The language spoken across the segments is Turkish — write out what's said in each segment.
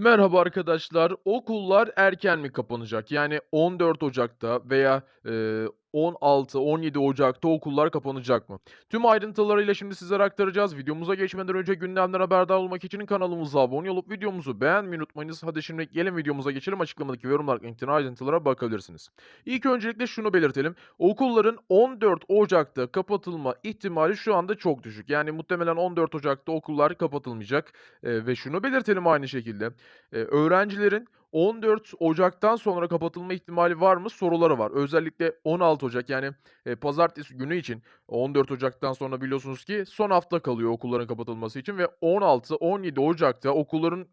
Merhaba arkadaşlar. Okullar erken mi kapanacak? Yani 14 Ocak'ta veya, eee, 16-17 Ocak'ta okullar kapanacak mı? Tüm ayrıntılarıyla şimdi sizlere aktaracağız. Videomuza geçmeden önce gündemden haberdar olmak için kanalımıza abone olup videomuzu beğenmeyi unutmayınız. Hadi şimdi gelin videomuza geçelim. Açıklamadaki yorumlar linkten ayrıntılara bakabilirsiniz. İlk öncelikle şunu belirtelim. Okulların 14 Ocak'ta kapatılma ihtimali şu anda çok düşük. Yani muhtemelen 14 Ocak'ta okullar kapatılmayacak, eee, ve şunu belirtelim aynı şekilde. Eee, öğrencilerin 14 Ocak'tan sonra kapatılma ihtimali var mı soruları var. Özellikle 16 Ocak yani, eee, pazartesi günü için 14 Ocak'tan sonra biliyorsunuz ki son hafta kalıyor okulların kapatılması için ve 16-17 Ocak'ta okulların,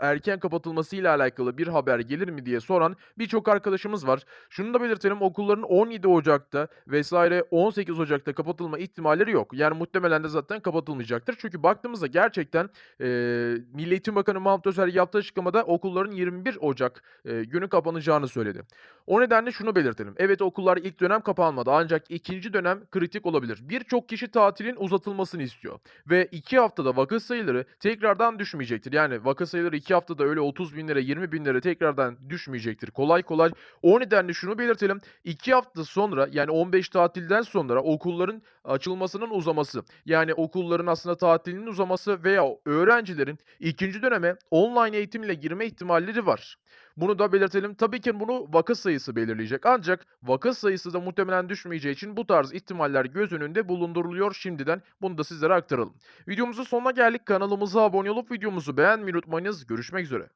erken kapatılmasıyla alakalı bir haber gelir mi diye soran birçok arkadaşımız var. Şunu da belirtelim, okulların 17 Ocak'ta vs. 18 Ocak'ta kapatılma ihtimalleri yok. Yani muhtemelen de zaten kapatılmayacaktır. Çünkü baktığımızda gerçekten, eee, Milli Eğitim Bakanı Mahmut Özer yaptığı açıklamada okulların 21 Ocak, eee, günü kapanacağını söyledi. O nedenle şunu belirtelim. Evet, okullar ilk dönem kapanmadı ancak ikinci dönem kritik olabilir. Birçok kişi tatilin uzatılmasını istiyor ve 2 haftada vaka sayıları tekrardan düşmeyecektir. Yani vaka sayıları 2 haftada öyle 30.000'lere, 20.000'lere tekrardan düşmeyecektir kolay kolay. O nedenle şunu belirtelim. 2 hafta sonra yani 15 tatilden sonra okulların açılmasının uzaması, yani okulların aslında tatilinin uzaması veya öğrencilerin ikinci döneme online eğitim ile girme ihtimalleri var. Bunu da belirtelim. Tabii ki bunu vaka sayısı belirleyecek. Ancak vaka sayısı da muhtemelen düşmeyeceği için bu tarz ihtimaller göz önünde bulunduruluyor şimdiden. Bunu da sizlere aktaralım. Videomuzun sonuna geldik. Kanalımıza abone olup videomuzu beğenmeyi unutmayınız. Görüşmek üzere.